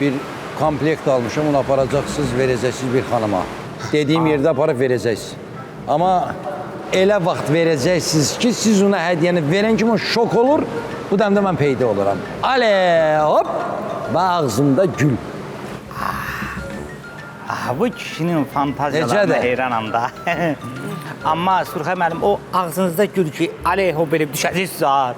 bir komplekt almışım. Onu aparacaksınız, vereceksiniz bir hanıma. Dediğim yerde aparıp vereceksiniz. Ama elə vaxt verəcəksiniz ki, siz ona hədiyyəni verən kimi o şok olur. Bu dəmdə mən peyda oluram. Ale, hop! Və ağzımda gül. Ah, bu kişinin fantaziyalarına Necədir? heyranam da. Amma Surxay müəllim, o ağzınızda gül ki, aleyho belə düşəcəksiniz ha.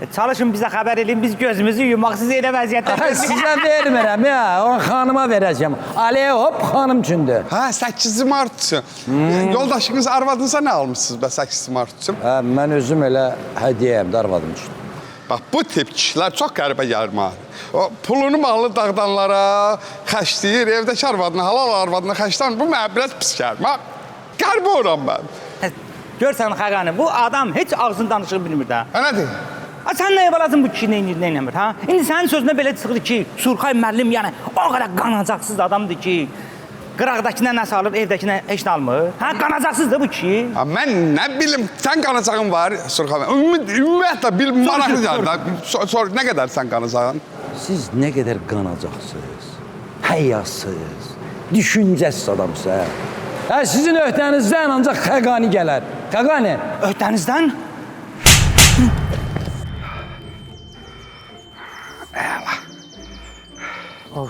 Çalışın bizə xəbər edin, biz gözümüzü yumaq, siz vəziyyətdə. Aha, sizə vermirəm ya, o xanıma verəcəm. Ale, hop, xanım üçündür. Ha 8 Mart üçün. Yoldaşınız arvadınıza nə almısınız bə 8 Mart üçün? Hə, mən özüm elə hədiyyəyəm də arvadım üçün. Bax bu tip kişilər çox qəribə gəlir mənə. O pulunu malını dağıdanlara xərcləyir, evdəki arvadını, halal arvadını xərcləyir. Bu biraz pis gəlir. Mən qəribə oram mən. Görsən Xəqani, bu adam heç ağzını danışıq bilmir də. Ha nədir? Ha, sən nəyə balazın bu kişi nə nə eləmir, ha? İndi sənin sözünə belə çıxır ki, Surxay müəllim yəni o qədər qanacaqsız adamdır ki, qıraqdakına nə salır, evdəkinə heç nə almır. Ha, qanacaqsızdır bu kişi. Ha, mən nə bilim, sən qanacağın var Surxan. Ümumi- Ümumiyyətlə bir maraqlı sor. gəlir. də. Sor, sor, nə qədər sən qanacağın? Siz nə qədər qanacaqsınız, həyasız, düşüncəsiz adamsınız. Hə, sizin öhdənizdən ancaq xəqani gələr. Xəqani, Öhdənizdən 哦。